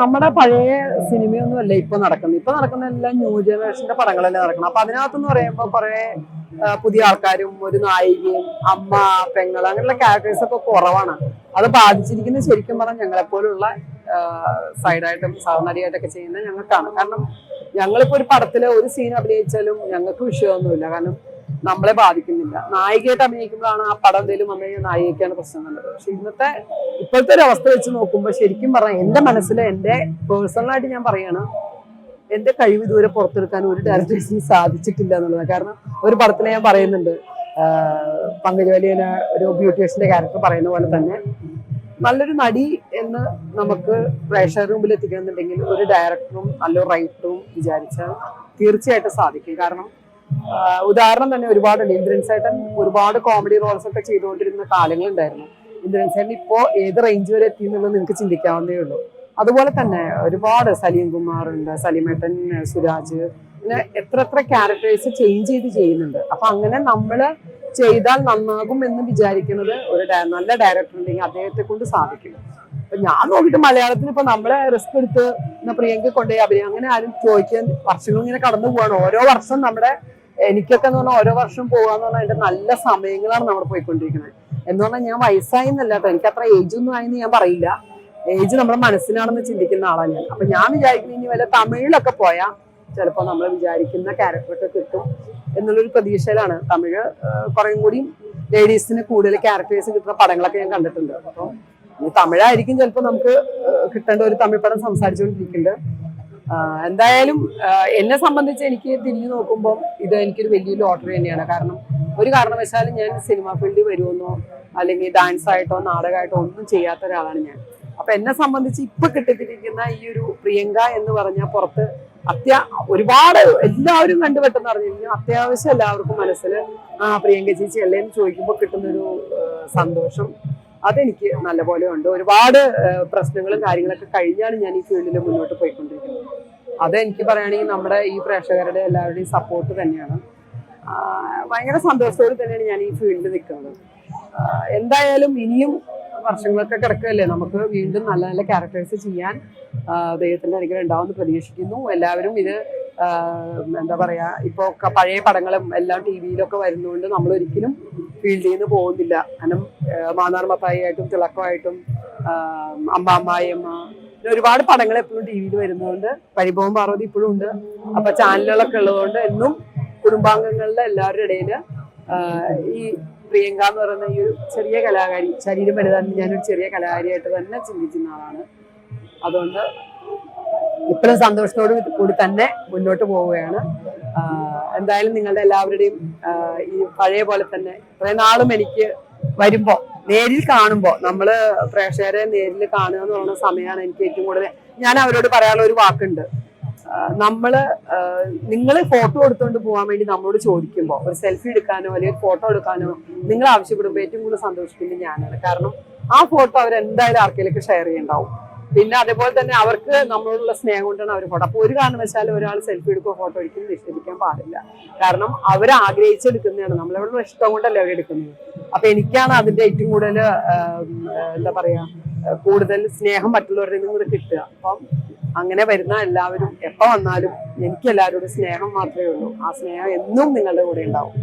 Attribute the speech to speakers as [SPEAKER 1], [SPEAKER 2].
[SPEAKER 1] നമ്മുടെ പഴയ സിനിമയൊന്നും അല്ല ഇപ്പൊ നടക്കുന്നത്. ഇപ്പൊ നടക്കുന്ന എല്ലാം ന്യൂ ജനറേഷന്റെ പടങ്ങളല്ലേ നടക്കണം അപ്പൊ അതിനകത്തെന്ന് പറയുമ്പോൾ കുറെ പുതിയ ആൾക്കാരും ഒരു നായികയും അമ്മ പെങ്ങൾ അങ്ങനെയുള്ള ക്യാരക്ടേഴ്സ് ഒക്കെ കുറവാണ്. അത് ബാധിച്ചിരിക്കുന്നത് ശരിക്കും പറഞ്ഞാൽ ഞങ്ങളെപ്പോലുള്ള സൈഡായിട്ടും സഹനടിയായിട്ടൊക്കെ ചെയ്യുന്ന ഞങ്ങൾക്കാണ്. കാരണം ഞങ്ങളിപ്പോ ഒരു പടത്തിലെ ഒരു സീൻ അഭിനയിച്ചാലും ഞങ്ങൾക്ക് വിഷയമൊന്നുമില്ല. കാരണം നമ്മളെ ബാധിക്കുന്നില്ല. നായികയായിട്ട് അഭിനയിക്കുമ്പോഴാണ് ആ പടം എന്തെങ്കിലും വന്നു കഴിഞ്ഞാൽ നായികയ്ക്കാണ് പ്രശ്നം കണ്ടത്. പക്ഷെ ഇന്നത്തെ ഇപ്പോഴത്തെ ഒരു അവസ്ഥ വെച്ച് നോക്കുമ്പോൾ ശരിക്കും പറഞ്ഞാൽ എന്റെ മനസ്സിൽ എന്റെ പേഴ്സണലായിട്ട് ഞാൻ പറയാണ് എന്റെ കഴിവ് ഇതുവരെ പുറത്തെടുക്കാൻ ഒരു ഡയറക്ടേഴ്സിന് സാധിച്ചിട്ടില്ല എന്നുള്ളത് കാരണം ഒരു പടത്തിനെ ഞാൻ പറയുന്നുണ്ട് ആഹ് പങ്കജ് വലിയന് ഒരു ബ്യൂട്ടീഷ്യന്റെ ക്യാരക്ടർ പറയുന്ന പോലെ തന്നെ നല്ലൊരു നടി എന്ന് നമുക്ക് പ്രേക്ഷകർ മുമ്പിൽ എത്തിക്കണമെന്നുണ്ടെങ്കിൽ ഒരു ഡയറക്ടറും നല്ലൊരു റൈറ്ററും വിചാരിച്ചാൽ തീർച്ചയായിട്ടും സാധിക്കും. കാരണം ഉദാഹരണം തന്നെ ഒരുപാട് ഇന്ദ്രൻ സേട്ടൻ ഒരുപാട് കോമഡി റോൾസ് ഒക്കെ ചെയ്തുകൊണ്ടിരുന്ന കാലങ്ങളുണ്ടായിരുന്നു. ഇന്ദ്രൻ സേട്ടൻ ഇപ്പോ ഏത് റേഞ്ച് വരെ എത്തി എന്നുള്ളത് നിങ്ങൾക്ക് ചിന്തിക്കാവുന്നേ ഉള്ളൂ. അതുപോലെ തന്നെ ഒരുപാട് സലീം കുമാർ ഉണ്ട് സലീമേട്ടൻ സുരാജ്. പിന്നെ എത്ര എത്ര ക്യാരക്ടേഴ്സ് ചേഞ്ച് ചെയ്ത് ചെയ്യുന്നുണ്ട്. അപ്പൊ അങ്ങനെ നമ്മൾ ചെയ്താൽ നന്നാകും എന്ന് വിചാരിക്കുന്നത് ഒരു നല്ല ഡയറക്ടർ ഉണ്ടെങ്കിൽ അദ്ദേഹത്തെ കൊണ്ട് സാധിക്കും. അപ്പൊ ഞാൻ നോക്കിയിട്ട് മലയാളത്തിൽ ഇപ്പൊ നമ്മളെ റിസ്ക് എടുത്ത് പ്രിയങ്ക കൊണ്ടുപോയി അഭിനയം അങ്ങനെ ആരും ചോദിക്കാൻ വർഷങ്ങൾ ഇങ്ങനെ കടന്നു പോവാണ്. ഓരോ വർഷം നമ്മുടെ എനിക്കൊക്കെ എന്ന് പറഞ്ഞാൽ ഓരോ വർഷം പോവാന്ന് പറഞ്ഞാൽ അതിന്റെ നല്ല സമയങ്ങളാണ് നമ്മൾ പോയിക്കൊണ്ടിരിക്കുന്നത് എന്ന് പറഞ്ഞാൽ ഞാൻ വയസ്സായി എന്നല്ല കേട്ടോ. എനിക്ക് അത്ര ഏജ് ഒന്നും ആയെന്ന് ഞാൻ പറയില്ല. ഏജ് നമ്മുടെ മനസ്സിലാണെന്ന് ചിന്തിക്കുന്ന ആളാണ് ഞാൻ. അപ്പൊ ഞാൻ വിചാരിക്കുന്നത് ഇനി വല്ല തമിഴിലൊക്കെ പോയാൽ ചിലപ്പോൾ നമ്മൾ വിചാരിക്കുന്ന ക്യാരക്ടറൊക്കെ കിട്ടും എന്നുള്ളൊരു പ്രതീക്ഷയിലാണ്. തമിഴ് കുറേയും കൂടി ലേഡീസിന് കൂടുതൽ ക്യാരക്ടേഴ്സ് കിട്ടുന്ന പടങ്ങളൊക്കെ ഞാൻ കണ്ടിട്ടുണ്ട്. അപ്പം തമിഴായിരിക്കും ചിലപ്പോൾ നമുക്ക് കിട്ടേണ്ട ഒരു തമിഴ് പടം സംസാരിച്ചുകൊണ്ടിരിക്കുന്നുണ്ട് എന്തായാലും എന്നെ സംബന്ധിച്ച് എനിക്ക് തിരിഞ്ഞു നോക്കുമ്പോൾ ഇത് എനിക്കൊരു വലിയ ലോട്ടറി തന്നെയാണ്. കാരണം ഒരു കാരണവശാലും ഞാൻ സിനിമ ഫീൽഡിൽ വരുമെന്നോ അല്ലെങ്കിൽ ഡാൻസ് ആയിട്ടോ നാടകമായിട്ടോ ഒന്നും ചെയ്യാത്ത ഒരാളാണ് ഞാൻ. അപ്പൊ എന്നെ സംബന്ധിച്ച് ഇപ്പൊ കിട്ടിത്തിരിക്കുന്ന ഈ ഒരു പ്രിയങ്ക എന്ന് പറഞ്ഞ പുറത്ത് അത്യ ഒരുപാട് എല്ലാവരും കണ്ടു പെട്ടെന്ന് കഴിഞ്ഞാൽ അത്യാവശ്യം എല്ലാവർക്കും മനസ്സിൽ ആ പ്രിയങ്ക ചേച്ചി അല്ലേ എന്ന് ചോദിക്കുമ്പോൾ കിട്ടുന്നൊരു സന്തോഷം അതെനിക്ക് നല്ലപോലെ ഉണ്ട്. ഒരുപാട് പ്രശ്നങ്ങളും കാര്യങ്ങളൊക്കെ കഴിഞ്ഞാണ് ഞാൻ ഈ ഫീൽഡിൽ മുന്നോട്ട് പോയിക്കൊണ്ടിരിക്കുന്നത്. അതെനിക്ക് പറയുകയാണെങ്കിൽ നമ്മുടെ ഈ പ്രേക്ഷകരുടെ എല്ലാവരുടെയും സപ്പോർട്ട് തന്നെയാണ്. ഭയങ്കര സന്തോഷത്തോടെ തന്നെയാണ് ഞാൻ ഈ ഫീൽഡിൽ നിൽക്കുന്നത്. എന്തായാലും ഇനിയും വർഷങ്ങളൊക്കെ കിടക്കുകയല്ലേ? നമുക്ക് വീണ്ടും നല്ല നല്ല ക്യാരക്ടേഴ്സ് ചെയ്യാൻ ദൈവത്തിന്റെ അനുഗ്രഹം ഉണ്ടാവുമെന്ന് പ്രതീക്ഷിക്കുന്നു. എല്ലാവരും ഇത് എന്താ പറയുക ഇപ്പോൾ പഴയ പടങ്ങളും എല്ലാം ടി വിയിലൊക്കെ വരുന്നതുകൊണ്ട് നമ്മൾ ഒരിക്കലും ഫീൽഡിൽ നിന്ന് പോകുന്നില്ല. കാരണം മാന്നാർ മത്തായി ആയിട്ടും തിളക്കമായിട്ടും അമ്മ അമ്മാമ്മായിയമ്മ പിന്നെ ഒരുപാട് പടങ്ങൾ എപ്പോഴും ടി വിയിൽ വരുന്നതുകൊണ്ട് പരിഭവം പാർവതി ഇപ്പോഴും ഉണ്ട്. അപ്പൊ ചാനലുകളൊക്കെ ഉള്ളതുകൊണ്ട് എന്നും കുടുംബാംഗങ്ങളുടെ എല്ലാവരുടെ ഇടയിൽ ഈ പ്രിയങ്ക എന്ന് പറയുന്ന ഈ ഒരു ചെറിയ കലാകാരി ശരീരം വലുതാണ് ഞാനൊരു ചെറിയ കലാകാരിയായിട്ട് തന്നെ ചിന്തിക്കുന്ന ആളാണ്. അതുകൊണ്ട് ഇപ്പോഴും സന്തോഷത്തോട് കൂടി തന്നെ മുന്നോട്ട് പോവുകയാണ്. എന്തായാലും നിങ്ങളുടെ എല്ലാവരുടെയും ഈ പഴയ പോലെ തന്നെ ഇത്രയും നാളും എനിക്ക് വരുമ്പോ നേരിൽ കാണുമ്പോൾ നമ്മൾ പ്രേക്ഷകരെ നേരിൽ കാണുക എന്ന് പറയുന്ന സമയമാണ് എനിക്ക് ഏറ്റവും കൂടുതൽ ഞാൻ അവരോട് പറയാനുള്ള ഒരു വാക്കുണ്ട്. ആഹ് നമ്മൾ നിങ്ങൾ ഫോട്ടോ എടുത്തുകൊണ്ട് പോകാൻ വേണ്ടി നമ്മളോട് ചോദിക്കുമ്പോൾ ഒരു സെൽഫി എടുക്കാനോ അല്ലെങ്കിൽ ഫോട്ടോ എടുക്കാനോ നിങ്ങൾ ആവശ്യപ്പെടുമ്പോൾ ഏറ്റവും കൂടുതൽ സന്തോഷിക്കുന്നത് ഞാനാണ്. കാരണം ആ ഫോട്ടോ അവർ എന്തായാലും ആർക്കെങ്കിലും ഷെയർ ചെയ്യണ്ടാവും. പിന്നെ അതേപോലെ തന്നെ അവർക്ക് നമ്മളോടുള്ള സ്നേഹം കൊണ്ടാണ് അവർ ഫോട്ടോ അപ്പോൾ ഒരു കാരണവശാലും ഒരാൾ സെൽഫി എടുക്കുക ഫോട്ടോ എടുക്കുന്നത് നിഷേധിക്കാൻ പാടില്ല. കാരണം അവർ ആഗ്രഹിച്ചെടുക്കുന്നതാണ്. നമ്മളോടുള്ള ഇഷ്ടം കൊണ്ടല്ലേ അവർ എടുക്കുന്നത്. അപ്പൊ എനിക്കാണ് അതിന്റെ ഏറ്റവും കൂടുതൽ എന്താ പറയാ കൂടുതൽ സ്നേഹം മറ്റുള്ളവരുടെ നിന്നും കൂടെ കിട്ടുക. അപ്പം അങ്ങനെ വരുന്ന എല്ലാവരും എപ്പോ വന്നാലും എനിക്ക് എല്ലാവരോടും സ്നേഹം മാത്രമേ ഉള്ളൂ. ആ സ്നേഹം എന്നും നിങ്ങളുടെ കൂടെ ഉണ്ടാവും.